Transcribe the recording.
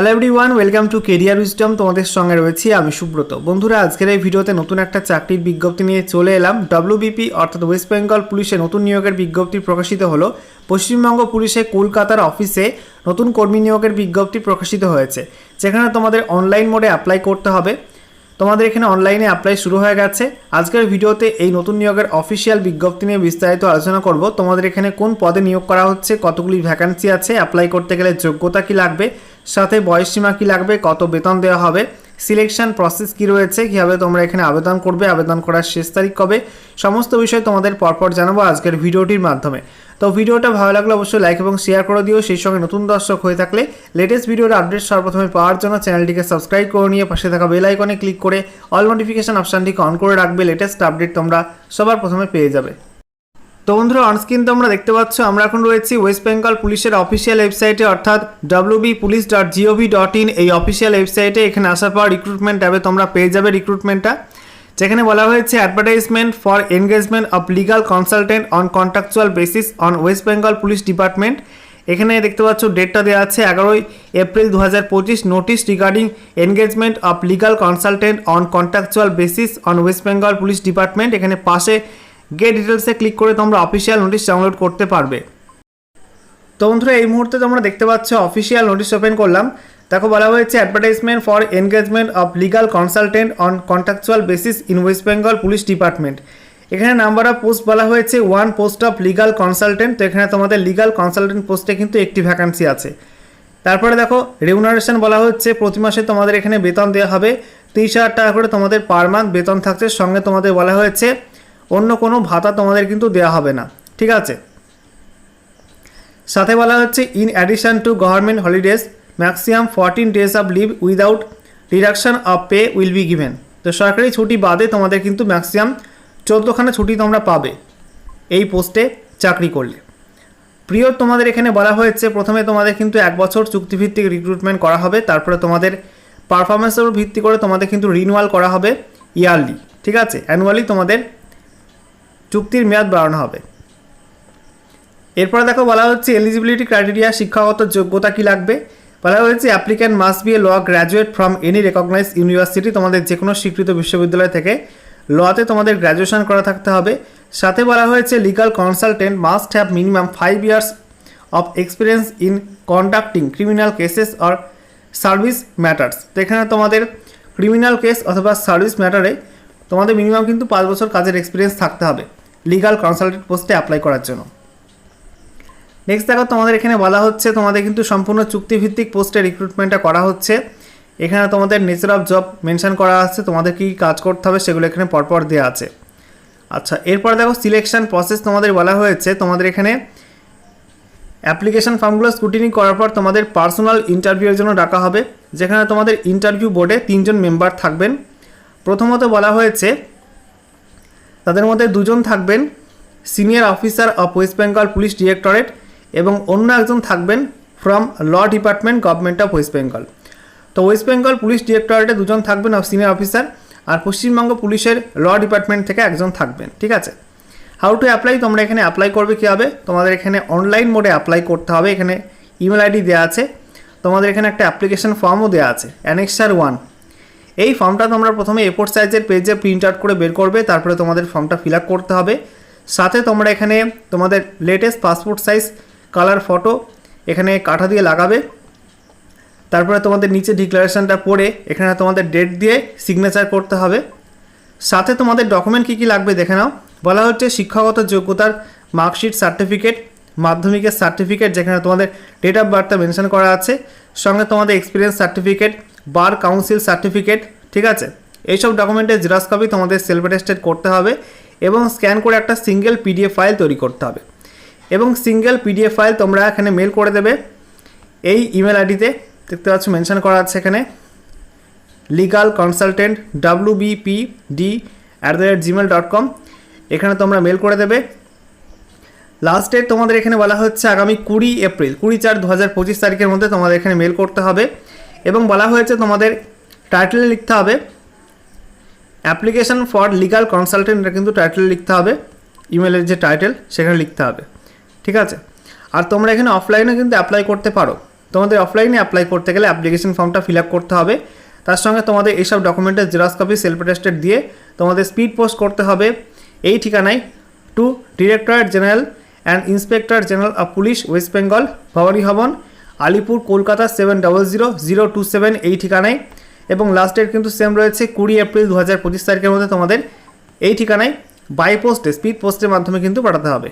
Hello everyone welcome to career wisdom তোমাদের সঙ্গে রয়েছি আমি সুব্রত। বন্ধুরা, আজকের এই ভিডিওতে নতুন একটা চাকরির বিজ্ঞপ্তি নিয়ে চলে এলাম। ডব্লিউবিপি অর্থাৎ ওয়েস্ট বেঙ্গল পুলিশে নতুন নিয়োগের বিজ্ঞপ্তি প্রকাশিত হলো। পশ্চিমবঙ্গ পুলিশে কলকাতার অফিসে নতুন কর্মী নিয়োগের বিজ্ঞপ্তি প্রকাশিত হয়েছে। যেখানে তোমাদের অনলাইন মোডে অ্যাপ্লাই করতে হবে। তোমাদের এখানে অনলাইনে অ্যাপ্লাই শুরু হয়ে গেছে। আজকের ভিডিওতে এই নতুন নিয়োগের অফিসিয়াল বিজ্ঞপ্তি নিয়ে বিস্তারিত আলোচনা করব। তোমাদের এখানে কোন পদে নিয়োগ করা হচ্ছে, কতগুলি ভ্যাকান্সি আছে অ্যাপ্লাই করতে গেলে যোগ্যতা কি লাগবে, সাথে বয়সসীমা কি লাগবে, কত বেতন দেওয়া হবে সিলেকশন প্রসেস কি রয়েছে, কীভাবে তোমরা এখানে আবেদন করবে, আবেদন করার শেষ তারিখ কবে, সমস্ত বিষয় তোমাদের পরপর জানাব আজকের ভিডিওটির মাধ্যমে। তো ভিডিওটা ভালো লাগলে অবশ্যই লাইক এবং শেয়ার করে দিও। সেই সঙ্গে নতুন দর্শক হয়ে থাকলে লেটেস্ট ভিডিওর আপডেট সর্বপ্রথমে পাওয়ার জন্য চ্যানেলটিকে সাবস্ক্রাইব করে নিয়ে পাশে থাকা বেল আইকনে ক্লিক করে অল নোটিফিকেশন অপশানটিকে অন করে রাখবে। লেটেস্ট আপডেট তোমরা সবার প্রথমে পেয়ে যাবে। তো বন্ধুরা অনস্ক্রিন তোমরা দেখতে পাচ্ছ, আমরা এখন রয়েছি ওয়েস্ট বেঙ্গল পুলিশের অফিসিয়াল ওয়েবসাইটে অর্থাৎ WB police dot gov dot in এই অফিসিয়াল ওয়েবসাইটে এখানে আসার পর রিক্রুটমেন্ট ট্যাবে তোমরা পেয়ে যাবে রিক্রুটমেন্টটা যেখানে বলা হয়েছে advertisement for engagement of legal consultant on contractual basis on West Bengal police department এখানে দেখতে পাচ্ছ ডেটটা দেওয়া আছে এগারোই এপ্রিল দু হাজার পঁচিশ। Notice regarding engagement of legal consultant on contractual basis on West Bengal police department এখানে পাশে গেট ডিটেলসে ক্লিক করে তোমরা অফিসিয়াল নোটিশ ডাউনলোড করতে পারবে। তো বন্ধুরা, এই মুহূর্তে তোমরা দেখতে পাচ্ছ অফিসিয়াল নোটিশ ওপেন করলাম। দেখো বলা হয়েছে advertisement for engagement of legal consultant on contractual basis in West Bengal police department এখানে নাম্বার অফ পোস্ট বলা হয়েছে one post of legal consultant তো এখানে তোমাদের লিগাল কনসালটেন্ট পোস্টে কিন্তু একটি ভ্যাকান্সি আছে। তারপরে দেখো রেমুনারেশন বলা হচ্ছে, প্রতি মাসে তোমাদের এখানে বেতন দেওয়া হবে। তিরিশ হাজার টাকা করে তোমাদের পার মান্থ বেতন থাকছে। সঙ্গে তোমাদের বলা হয়েছে, অন্য কোনো ভাতা তোমাদের কিন্তু দেওয়া হবে না। ঠিক আছে? সাথে বলা হচ্ছে in addition to government holidays maximum fourteen days of leave without deduction of pay will be given তো সরকারি ছুটি বাদে তোমাদের কিন্তু ম্যাক্সিমাম চোদ্দোখানা ছুটি তোমরা পাবে এই পোস্টে চাকরি করলে। প্রিয়, তোমাদের এখানে বলা হয়েছে, প্রথমে তোমাদের কিন্তু এক বছর চুক্তিভিত্তিক রিক্রুটমেন্ট করা হবে, তারপরে তোমাদের পারফরমেন্সের উপর ভিত্তি করে তোমাদের কিন্তু রিনুয়াল করা হবে ইয়ারলি ঠিক আছে? অ্যানুয়ালি তোমাদের চুক্তির মেয়াদ বাড়ানো হবে। এরপরে দেখো বলা হচ্ছে এলিজিবিলিটি ক্রাইটেরিয়া শিক্ষাগত যোগ্যতা কি লাগবে? বলা হয়েছে applicant must be a law graduate from any recognise university তোমাদের যে কোনো স্বীকৃত বিশ্ববিদ্যালয় থেকে লতে তোমাদের গ্র্যাজুয়েশন করা থাকতে হবে। সাথে বলা হয়েছে legal consultant must have minimum five years of experience in conducting criminal cases or service matters তো এখানে তোমাদের ক্রিমিনাল কেস অথবা সার্ভিস ম্যাটারে তোমাদের মিনিমাম কিন্তু পাঁচ বছর কাজের এক্সপিরিয়েন্স থাকতে হবে লিগাল কনসালটেন্ট পোস্টে অ্যাপ্লাই করার জন্য। নেক্সট দেখো, তোমাদের এখানে বলা হচ্ছে, তোমাদের কিন্তু সম্পূর্ণ চুক্তিভিত্তিক পোস্টে রিক্রুটমেন্টটা করা হচ্ছে। এখানে তোমাদের নেচার অফ জব মেনশান করা আছে, তোমাদের কী কাজ করতে হবে সেগুলো এখানে পরপর দেওয়া আছে। আচ্ছা এরপর দেখো সিলেকশন প্রসেস তোমাদের বলা হয়েছে, তোমাদের এখানে অ্যাপ্লিকেশন ফর্মগুলো স্ক্রুটিনি করার পর তোমাদের পার্সোনাল ইন্টারভিউয়ের জন্য ডাকা হবে, যেখানে তোমাদের ইন্টারভিউ বোর্ডে তিনজন মেম্বার থাকবেন। প্রথমত বলা হয়েছে, তাদের মধ্যে দুজন থাকবেন senior officer of West Bengal police directorate এবং অন্য একজন থাকবেন from law department government of West Bengal তো ওয়েস্ট বেঙ্গল পুলিশ ডিরেক্টরেটে দুজন থাকবেন সিনিয়র অফিসার আর পশ্চিমবঙ্গ পুলিশের ল ডিপার্টমেন্ট থেকে একজন থাকবেন, ঠিক আছে? হাউ টু অ্যাপ্লাই তোমরা এখানে অ্যাপ্লাই করবে কীভাবে? তোমাদের এখানে অনলাইন মোডে অ্যাপ্লাই করতে হবে, এখানে ইমেল আইডি দেওয়া আছে। তোমাদের এখানে একটা অ্যাপ্লিকেশন ফর্মও দেওয়া আছে অ্যানেক্সার ওয়ান এই ফর্মটা তোমরা প্রথমে এফোর সাইজের পেজে প্রিন্ট আউট করে বের করবে, তারপরে তোমাদের ফর্মটা ফিল আপ করতে হবে। সাথে তোমরা এখানে তোমাদের latest passport size colour photo, এখানে কাঠা দিয়ে লাগাবে। তারপরে তোমাদের নিচে ডিক্লারেশনটা পড়ে, এখানে তোমাদের ডেট দিয়ে সিগনেচার করতে হবে। সাথে তোমাদের ডকুমেন্ট কী কী লাগবে দেখে নাও। বলা হচ্ছে শিক্ষাগত যোগ্যতার মার্কশিট সার্টিফিকেট মাধ্যমিকের সার্টিফিকেট যেখানে তোমাদের ডেট অফ বার্থটা মেনশন করা আছে, সঙ্গে তোমাদের experience certificate bar council certificate ঠিক আছে? এইসব ডকুমেন্টের জেরক্স কপি তোমাদের সেলফ অ্যাটেস্টেড করতে হবে এবং স্ক্যান করে একটা সিঙ্গেল পিডিএফ ফাইল তৈরি করতে হবে। এবং সিঙ্গেল পিডিএফ ফাইল তোমরা এখানে মেল করে দেবে। এই ইমেল আইডিতে দেখতে পাচ্ছ মেনশন করা আছে এখানে। Legal consultant W BP D at the rate Gmail dot com এখানে তোমরা মেল করে দেবে। লাস্ট ডেট তোমাদের এখানে বলা হচ্ছে আগামী কুড়ি এপ্রিল, কুড়ি চার দু হাজার পঁচিশ তারিখের মধ্যে তোমাদের এখানে মেল করতে হবে। এবং বলা হয়েছে তোমাদের টাইটেলে লিখতে হবে। অ্যাপ্লিকেশন ফর লিগাল কনসালটেন্ট কিন্তু টাইটেলে লিখতে হবে। ইমেলের যে টাইটেল সেখানে লিখতে হবে। ঠিক আছে? আর তোমরা এখানে অফলাইনে কিন্তু অ্যাপ্লাই করতে পারো। তোমাদের অফলাইনে অ্যাপ্লাই করতে গেলে অ্যাপ্লিকেশন ফর্মটা ফিল আপ করতে হবে। তার সঙ্গে তোমাদের এইসব ডকুমেন্টের জেরক্স কপি সেলফ অ্যাটেস্টেড দিয়ে তোমাদের স্পিড পোস্ট করতে হবে। এই ঠিকানায় to directorate general and inspector general of police west Bengal Bhabani Bhavan, Alipore, Kolkata seven double zero zero two seven এই ঠিকানায়। এবং লাস্ট ডেট কিন্তু সেম রয়েছে কুড়ি এপ্রিল দু হাজার পঁচিশ তারিখের মধ্যে তোমাদের এই ঠিকানায় বাই পোস্টে স্পিড পোস্টের মাধ্যমে কিন্তু পাঠাতে হবে।